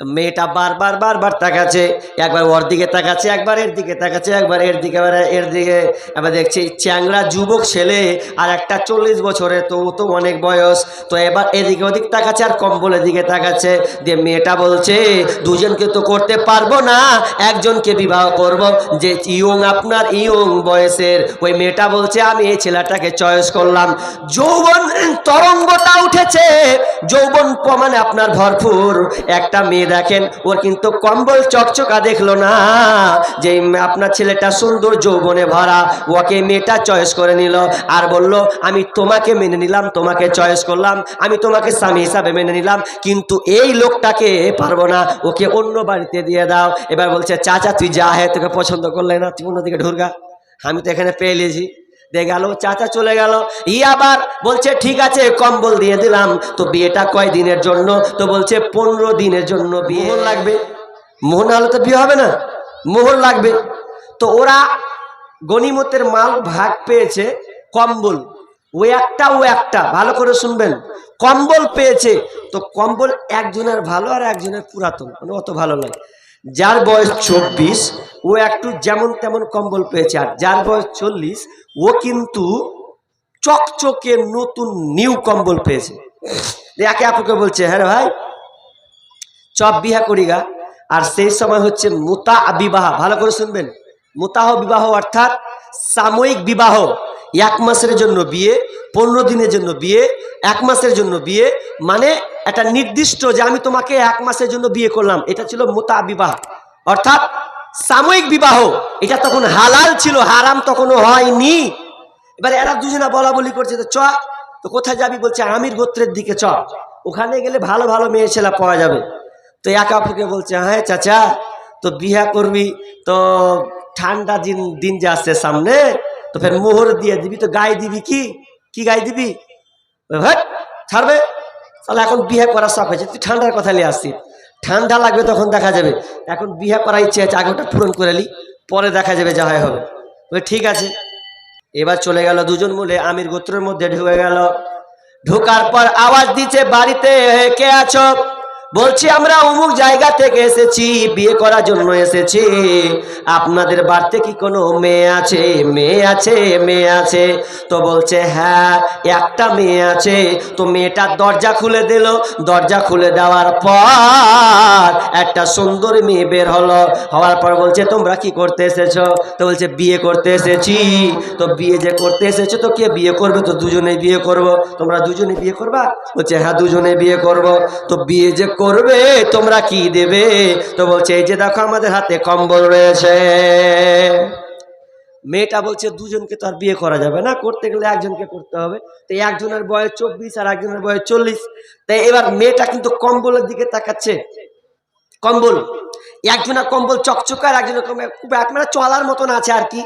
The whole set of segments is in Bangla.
মেয়েটা বারবার বারবার তাকাচ্ছে, একবার ওর দিকে তাকাচ্ছে, একবার এর দিকে তাকাচ্ছে, একবার এর দিকে এর দিকে। এবার দেখছি, চ্যাংরা যুবক ছেলে, আর একটা চল্লিশ বছরের তো তো অনেক বয়স। তো এবার এদিকে ওদিক তাকাচ্ছে আর কম্বলের দিকে তাকাচ্ছে। দিয়ে মেয়েটা বলছে, দুজনকে তো করতে পারব না, একজনকে বিবাহ করব। যে ইয়ং আপনার ইয়ং বয়সের। ওই মেয়েটা বলছে, আমি এই ছেলেটাকে চয়েস করলাম। যৌবন তরঙ্গটা উঠেছে, যৌবন মানে আপনার ভরপুর। একটা মেয়ে দেখেন, ওর কিন্তু কম্বল চকচকা দেখল না। যে আপনার ছেলেটা সুন্দর যৌবনে ভরা, ওকে মেয়েটা চয়েস করে নিল আর বলল, আমি তোমাকে মেনে নিলাম, তোমাকে চয়েস করলাম, আমি তোমাকে স্বামী হিসাবে মেনে নিলাম, কিন্তু এই লোকটাকে পারব না, ওকে অন্য বাড়িতে দিয়ে দাও। এবার বলছে, চাচা, তুই যা হ্যাঁ তোকে পছন্দ করলে না, তুই অন্যদিকে ঢুরগা, আমি তো এখানে পেয়ে লিয়েছি দিয়ে গেল চাচা চলে গেল। ই আবার বলছে ঠিক আছে কম্বল দিয়ে দিলাম। তো বিয়েটা কয় দিনের জন্য? তো বলছে পনেরো দিনের জন্য বিয়ে। লাগবে। মোহর না হলে তো বিয়ে হবে না? মোহর লাগবে। তো ওরা গনিমতের মাল ভাগ পেয়েছে কম্বল। ও একটা ও একটা। ভালো করে শুনবেন। কম্বল পেয়েছে। তো কম্বল একজনের ভালো আর একজনের পুরাতন। মানে অত ভালো নয়। যার বয়স চব্বিশ, ও একটু যেমন তেমন কম্বল পেয়েছে। আর যার বয়স চল্লিশ, ও কিন্তু চকচকে নতুন নিউ কম্বল পেয়েছে। একে আপুকে বলছে হ্যাঁ ভাই, চপ বিহা করিগা আর সেই সময় হচ্ছে মোতা বিবাহ। ভালো করে শুনবেন। মোতাহ বিবাহ অর্থাৎ সাময়িক বিবাহ। এক মাসের জন্য বিয়ে, পনেরো দিনের জন্য বিয়ে, এক মাসের জন্য বিয়ে মানে একটা নির্দিষ্ট যে আমি তোমাকে এক মাসের জন্য বিয়ে করলাম, এটা ছিল মোতা বিবাহ। অর্থাৎ সাময়িক বিবাহ, এটা তখন হালাল ছিল, হারাম তখনও হয়নি। এবার এরা দুজনা বলা বলি করছে, তো চ, তো কোথায় যাবি? বলছে, আমির গোত্রের দিকে চ। ওখানে গেলে ভালো ভালো মেয়ে ছেলে পাওয়া যাবে। তো একা আপুকে বলছে হ্যাঁ চাচা, তো বিয়া করবি, তো ঠান্ডা দিন দিন যে আসছে সামনে, তো ফের মোহর দিয়ে দিবি, তো গায়ে দিবি কি? কি গায়ে দিবি? হ্যাঁ ছাড়বে? তাহলে এখন বিয়ে করার শখ হয়েছে। তুই ঠান্ডার কথা নিয়ে আসছিস। ঠান্ডা লাগবে তখন দেখা যাবে। এখন বিয়ে করার ইচ্ছে আছে আগে ওটা পূরণ করে নি পরে দেখা যাবে যা হয় হবে। বলে, ঠিক আছে। এবার চলে গেল দুজন মূলে আমির গোত্রের মধ্যে ঢুকে গেল। ঢোকার পর আওয়াজ দিচ্ছে বাড়িতে কে আছো? বলছি, আমরা অমুক জায়গা থেকে এসেছি, বিয়ে করার জন্য এসেছি। আপনাদের বাড়িতে কি কোনো মেয়ে আছে? মেয়ে আছে মেয়ে আছে। তো বলছে হ্যাঁ একটা মেয়ে আছে। তো মেয়েটার দরজা খুলে দিল। দরজা খুলে দেওয়ার পর একটা সুন্দর মেয়ে বের হলো। হওয়ার পর বলছে, তোমরা কি করতে এসেছ? তো বলছে, বিয়ে করতে এসেছি। তো বিয়ে যে করতে এসেছ, তো কে বিয়ে করবে? তো দুজনেই বিয়ে করব। তোমরা দুজনে বিয়ে করবা? বলছে হ্যাঁ দুজনে বিয়ে করব। তো বিয়ে যে করবে, তোমরা কি দেবে? তো বলছে, এই যে দেখো আমাদের হাতে কম্বল রয়েছে। মেয়েটা বলছে, দুজনকে তো আর বিয়ে করা যাবে না, করতে গেলে একজনকে করতে হবে। তো একজনের বয়স চব্বিশ আর একজনের বয়স চল্লিশ। তাই এবার মেয়েটা কিন্তু কম্বলের দিকে তাকাচ্ছে। কম্বল, একজনের কম্বল চকচকা আর একজনের কম্বল, খুব এক মানে চলার মতন আছে আর কি।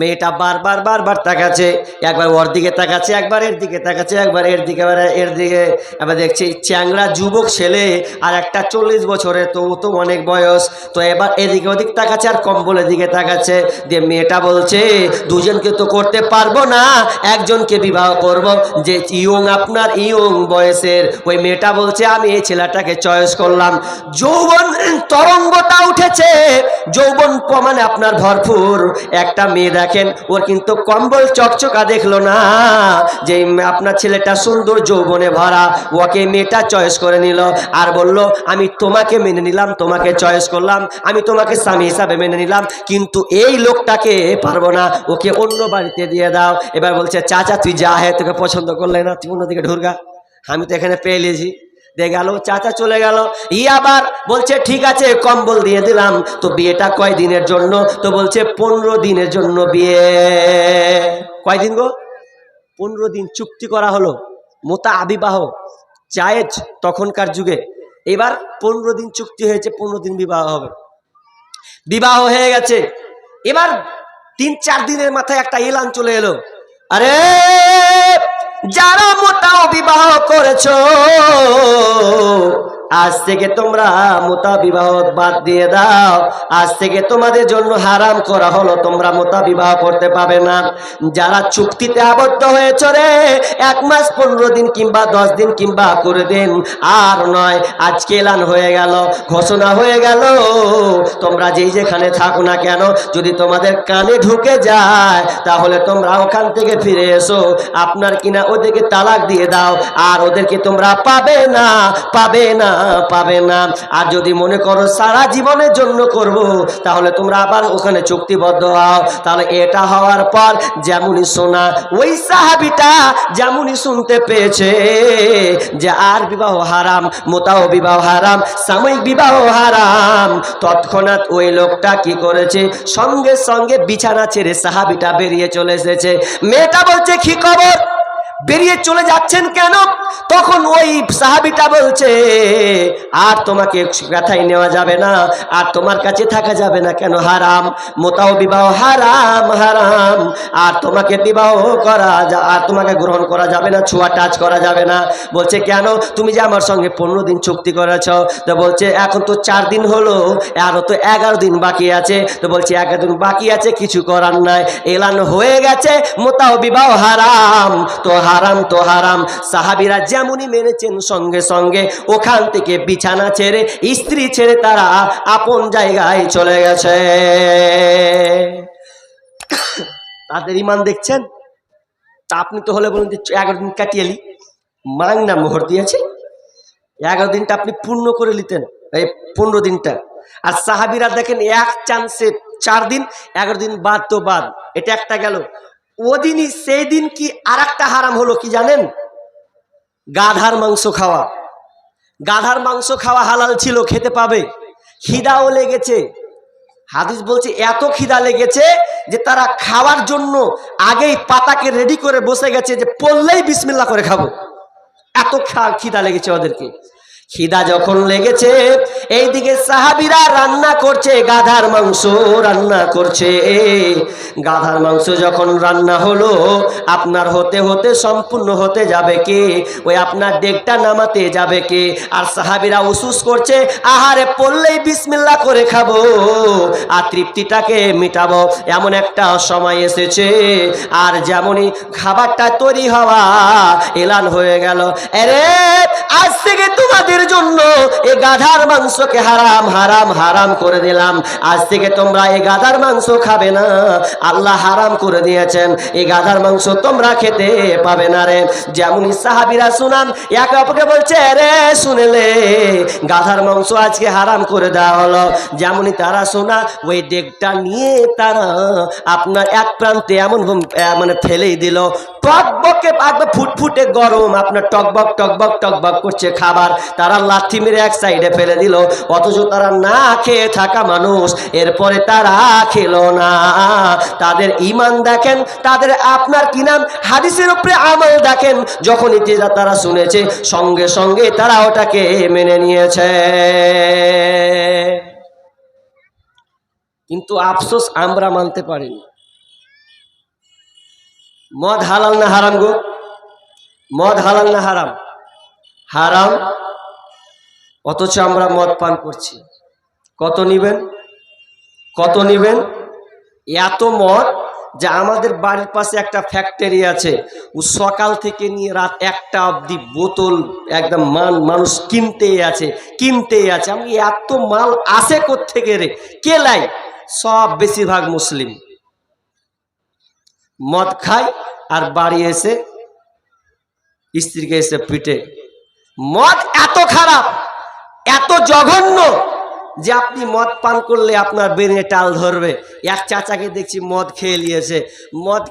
মেয়েটা বারবার বারবার তাকাচ্ছে, একবার ওর দিকে তাকাচ্ছে, একবার এর দিকে তাকাচ্ছে, একবার এর দিকে এর দিকে। এবার দেখছি, চ্যাংরা যুবক ছেলে আর একটা চল্লিশ বছরের তো ও তো অনেক বয়স। তো এবার এদিকে ওদিক তাকাচ্ছে আর কম্বলের দিকে তাকাচ্ছে। দিয়ে মেয়েটা বলছে, দুজনকে তো করতে পারব না, একজনকে বিবাহ করব। যে ইয়ং আপনার ইয়ং বয়সের। ওই মেয়েটা বলছে, আমি এই ছেলেটাকে চয়েস করলাম। যৌবন তরঙ্গটা উঠেছে, যৌবন মানে আপনার ভরপুর। একটা মেয়ে দেখেন, ওর কিন্তু কম্বল চকচকা দেখল না। যে আপনার ছেলেটা সুন্দর যৌবনে ভরা, ওকে মেয়েটা চয়েস করে নিল আর বলল, আমি তোমাকে মেনে নিলাম, তোমাকে চয়েস করলাম, আমি তোমাকে স্বামী হিসাবে মেনে নিলাম, কিন্তু এই লোকটাকে পারব না, ওকে অন্য বাড়িতে দিয়ে দাও। এবার বলছে, চাচা, তুই যা হ্যাঁ তোকে পছন্দ করলে না, তুই অন্যদিকে ঢুরগা, আমি তো এখানে পেয়ে লিয়েছি দিয়ে গেল, চাচা চলে গেল। ই আবার বলছে, ঠিক আছে, কম্বল দিয়ে দিলাম। তো বিয়েটা কয় দিনের জন্য? তো বলছে, পনেরো দিনের জন্য বিয়ে। কয়দিন গো? পনেরো দিন চুক্তি করা হলো। মোতা আবিবাহ, জায়েজ তখনকার যুগে। এবার পনেরো দিন চুক্তি হয়েছে, পনেরো দিন বিবাহ হবে। বিবাহ হয়ে গেছে। এবার তিন চার দিনের মাথায় একটা এলান চলে এলো। আরে যারা মোটাও বিবাহ করেছ আজ থেকে তোমরা মোতা বিবাহ বাদ দিয়ে দাও। আজ থেকে তোমাদের জন্য হারাম করা হলো, তোমরা মোতা বিবাহ করতে পাবে না। যারা চুক্তিতে আবদ্ধ হয়েছ রে, এক মাস, পনেরো দিন কিংবা দশ দিন কিংবা করে দিন। আর নয়, আজকে এলান হয়ে গেল, ঘোষণা হয়ে গেল। তোমরা যেই যেখানে থাকো না কেন, যদি তোমাদের কানে ঢুকে যায়, তাহলে তোমরা ওখান থেকে ফিরে এসো। আপনার কিনা ওদেরকে তালাক দিয়ে দাও, আর ওদেরকে তোমরা পাবে না পাবে না। পাবে না। আর যদি মনে করো সারা জীবনের জন্য করব, তাহলে তোমরা আবার ওখানে চুক্তিবদ্ধ হও। তাহলে এটা হওয়ার পর যেমনই শোনা, ওই সাহাবিটা যেমনই শুনতে পেয়েছে যে আর বিবাহ হারাম, মোতাও বিবাহ হারাম, সাময়িক বিবাহ হারাম, তৎক্ষণাৎ ওই লোকটা কি করেছে? সঙ্গে সঙ্গে বিছানা ছেড়ে সাহাবিটা বেরিয়ে চলে এসেছে। মেয়েটা বলছে, কি খবর? বেরিয়ে চলে যাচ্ছেন কেন? তখন ওই সাহাবিটা বলছে, আর তোমাকে ব্যথায় নেওয়া যাবে না, আর তোমার কাছে থাকা যাবে না কেন? হারাম। মোতাও বিবাহ হারাম হারাম। আর তোমাকে বিবাহ করা আর তোমাকে গ্রহণ করা যাবে না, ছোঁয়া টাচ করা যাবে না। বলছে, কেন? তুমি যে আমার সঙ্গে পনেরো দিন চুক্তি করেছ। তো বলছে, এখন তো চার দিন হলো আরও তো এগারো দিন বাকি আছে। তো বলছে, এগারো দিন বাকি আছে, কিছু করার নাই। এলান হয়ে গেছে, মোতাও বিবাহ হারাম। তো হারাম তো হারাম। সাহাবিরা যেমনই মেনেছেন সঙ্গে সঙ্গে। ওখান থেকে বিছানা ছেড়ে স্ত্রী ছেড়ে তারা আপন জায়গায় চলে গেছে। তাদের ইমান দেখছেন? তা আপনি তো হলে বলুন এগারো দিন কাটিয়ে লি মাং না মোহর দিয়েছে। এগারো দিনটা আপনি পূর্ণ করে নিতেন, এই পনেরো দিনটা। আর সাহাবিরা দেখেন, এক চান্সে চার দিন, এগারো দিন বাদ তো বাদ। এটা একটা গেল। ওদিনই সেই দিন কি আর একটা হারাম হলো কি জানেন? গাধার মাংস খাওয়া। গাধার মাংস খাওয়া হালাল ছিল, খেতে পাবে। খিদাও লেগেছে। হাদিস বলছে, এত খিদা লেগেছে যে তারা খাওয়ার জন্য আগেই পাতাকে রেডি করে বসে গেছে যে পড়লেই বিসমিল্লা করে খাব। এত খিদা লেগেছে ওদেরকে। খিদা যখন লেগেছে এইদিকে সাহাবিরা রান্না করছে, গাধার মাংস রান্না করছে। গাধার মাংস যখন রান্না হলো, আপনার হতে হতে সম্পূর্ণ হতে যাবে কে? ওই আপনার ডেকটা নামাতে যাবে কে? আর সাহাবিরা উসুস করছে, আহারে পড়লেই বিসমিল্লা করে খাব, আর তৃপ্তিটাকে মিটাবো। এমন একটা সময় এসেছে, আর যেমনই খাবারটা তৈরি হওয়া এলান হয়ে গেল। আরে আজ থেকে তোমাদের জন্য এ গাধার মাংসকে হারাম হারাম হারাম করে দিলাম। আজ থেকে তোমরা এই গাধার মাংস খাবে না। আল্লাহ হারাম করে দিয়েছেন। এই গাধার মাংস তোমরা খেতে পাবে না রে। যেমনই সাহাবিরা শুনান, একে অপরকে বলছে, রে, শুনেলে, গাধার মাংস আজকে হারাম করে দেওয়া হলো। যেমনই তারা শোনা, ওই ডেকটা নিয়ে তারা আপনার এক প্রান্তে এমন মানে ফেলেই দিল। টকবকে একবার ফুটফুটে গরম। আপনার টকবক টকবক টকবক করছে খাবার। তারা লাথি মেরে এক সাইডে ফেলে দিল। অথচ তারা না খেয়ে থাকা মানুষ। এরপরে তারা খেলো না। তাদের ইমান দেখেন, তাদের আপনার কি নাম? হাদিসের উপরে আমল দেখেন। যখনই যে- তারা শুনেছে, সঙ্গে সঙ্গে তারা ওটাকে মেনে নিয়েছে। কিন্তু আফসোস আমরা মানতে পারিনি। মদ হালাল না হারাম গো? মদ হালাল না হারাম? হারাম? অথচ আমরা মদ পান করছি। কত নিবেন? কত নিবেন? এত মদ যে আমাদের বাড়ির পাশে একটা ফ্যাক্টরি আছে। ও সকাল থেকে নিয়ে রাত একটা অবধি বোতল একদম মান, মানুষ কিনতেই আছে কিনতেই আছে। আমি এত মাল আসে থেকে রে? কে লাই? সব বেশিরভাগ মুসলিম। মদ খায় আর বাড়ি এসে স্ত্রীকে এসে পিটে। মদ এত খারাপ, এত জঘন্য যে আপনি মদ পান করলে আপনার বেনে টাল ধরবে। এক চাচাকে দেখছি মদ খেয়ে নিয়েছে। মদ